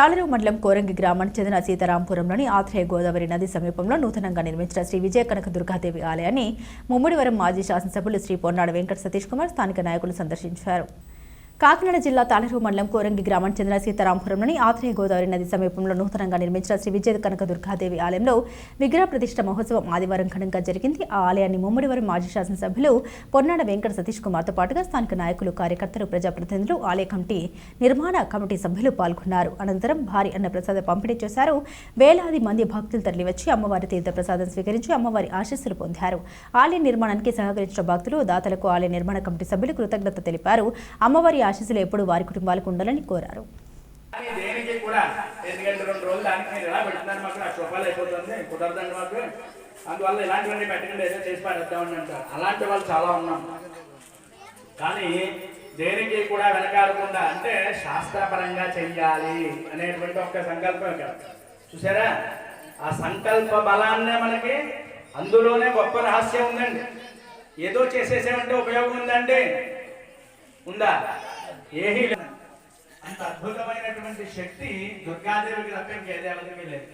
తాళరు మండలం కోరంగి గ్రామానికి చెందిన సీతారాంపురంలోని ఆత్రేయ గోదావరి నది సమీపంలో నూతనంగా నిర్మించిన శ్రీ విజయ కనక దుర్గాదేవి ఆలయాన్ని ముమ్మిడివరం మాజీ శాసనసభ్యులు శ్రీ పొన్నాడ వెంకట సతీష్ కుమార్ స్థానిక నాయకులు సందర్శించారు. కాకినాడ జిల్లా తాళరు మండలం కోరంగి గ్రామానికి చెందిన సీతారాంపురంలోని ఆత్రేయ గోదావరి నది సమీపంలో నూతనంగా నిర్మించిన శ్రీ విజయ కనక దుర్గాదేవి ఆలయంలో విగ్రహ ప్రతిష్ట మహోత్సవం ఆదివారం ఘనంగా జరిగింది. ఆ ఆలయాన్ని ముమ్మడివరం మాజీ శాసనసభ్యులు పొన్నాడ వెంకట సతీష్ కుమార్తో పాటుగా స్థానిక నాయకులు కార్యకర్తలు ప్రజాప్రతినిధులు ఆలయ కమిటీ నిర్మాణ కమిటీ సభ్యులు పాల్గొన్నారు. అనంతరం భారీ అన్నప్రసాద పంపిణీ చేశారు. వేలాది మంది భక్తులు తరలివచ్చి అమ్మవారి తీర్థ ప్రసాదం స్వీకరించి అమ్మవారి ఆశీస్సులు పొందారు. ఆలయ నిర్మాణానికి సహకరించిన భక్తులు దాతలకు ఆలయ నిర్మాణ కమిటీ సభ్యులు కృతజ్ఞత తెలిపారు. అమ్మవారి ఆశీస్సులు ఎప్పుడు వారి కుటుంబాలకు ఉండాలని కోరారు. కానీ దేనికి కూడా ఎందుకంటే రెండు రోజులు దానికి మీరు ఎలా పెడుతున్నారు మాకు లక్ష రూపాయలు అయిపోతుంది కుదరదండి మాకు. అందువల్ల ఇలాంటివన్నీ పెట్టకండి ఏదో చేసి పడేద్దామని అంటారు. అలాంటి వాళ్ళు చాలా ఉన్నాం. కానీ దేనికి కూడా వెనకాడకుండా అంటే శాస్త్రపరంగా చెయ్యాలి అనేటువంటి ఒక సంకల్పం ఇక్కడ. చూసారా? ఆ సంకల్ప బలాన్నే మనకి అందులోనే గొప్ప రహస్యం ఉందండి. ఏదో చేసేసామంటే ఉపయోగం ఉందండి. ఉందా? ఏమీ లేదు అంత అద్భుతమైనటువంటి శక్తి దుర్గాదేవికి తప్పేం ఇంకే దేవతకి లేదు.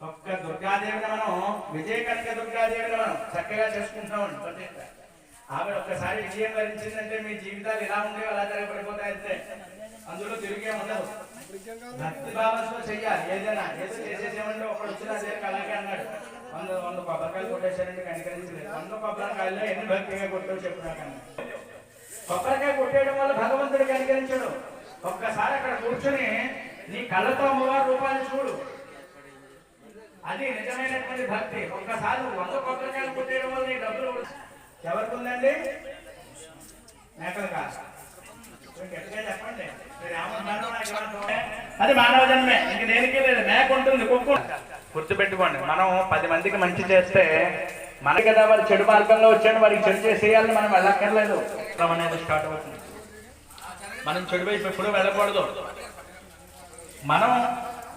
ఒక్క దుర్గాదేవిని మనం విజయ కనక దుర్గాదేవిని మనం చక్కగా చేసుకుంటున్నాం ప్రతిష్ట ఆవిడ ఒక్కసారి విజయం వరించిందంటే మీ జీవితాలు ఇలా ఉండేవి అలా జరగబడిపోతాయంటే అందులో తిరిగే ఉండదు. భక్తి భావంతో చెయ్యాలి ఏదైనా. ఏదో చేసేసేమంటే ఒకడు వచ్చిన అదే అలాగే అన్నాడు. వంద వంద కొబ్బరికాయలు కొట్టేశారంటే కనికరించలేదు వంద కొబ్బరికాయల్లో ఎన్ని భక్తిగా కొట్టావు చెప్పినా కానీ. కొబ్బరికాయ కొట్టేయడం వల్ల భగవంతుడు కనికరించడు ఒక్కసారి అక్కడ కూర్చొని నీ కళ్ళతో అమ్మవారి రూపాన్ని చూడు. అది నిజమైనటువంటి భక్తి. ఒక్కసారి నువ్వు వంద కొబ్బరికాయలు కొట్టేయడం వల్ల నీ డబ్బులు ఎవరికి ఉందండి? మేకలు కాదు. చెప్పండి? అది మానవ జన్మే. ఇంక దేనికి లేదు. మేక ఉంటుంది కుక్కు గుర్తుపెట్టుకోండి. మనం పది మందికి మంచి చేస్తే మనకి కదా వారు చెడు మార్గంలో వచ్చాడు వారికి చెడు చేసేయాలని మనం వెళ్ళక్కర్లేదు. అనేది స్టార్ట్ అవుతుంది. మనం చెడు వైపు ఎప్పుడు వెళ్ళకూడదు. మనం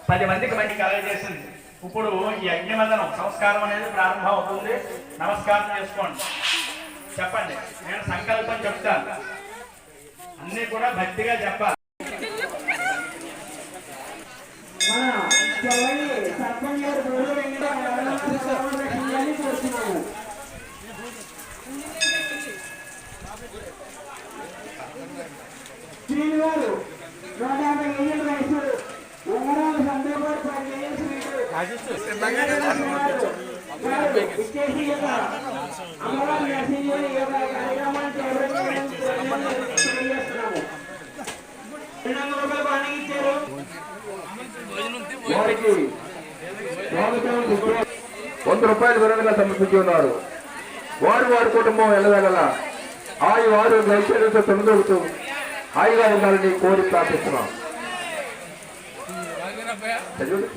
పది మందికి మంచి కలగజేసింది ఇప్పుడు ఈ అగ్నివందనం సంస్కారం అనేది ప్రారంభం అవుతుంది. నమస్కారం చేసుకోండి. చెప్పండి. నేను సంకల్పం చెప్తాను. అన్నీ కూడా భక్తిగా చెప్పాలి. గారు శ్రీను గారు నూట యాభై ఏళ్ళు వయసు ఉంగరాలు సందర్భాలు అమ్మవారి ఈ యొక్క కార్యక్రమాన్ని తెలియజేస్తున్నాము రెండు వందల రూపాయలు బాగా ఇచ్చారు వంద రూపాయలు వివరణగా సమర్పించి ఉన్నారు. వారు వారి కుటుంబం వెళ్ళగల ఆయు వారు ఐశ్వర్యంతో తొలగలుగుతూ హాయిగా ఉండాలని కోరి ప్రార్థిస్తున్నాం చదివండి.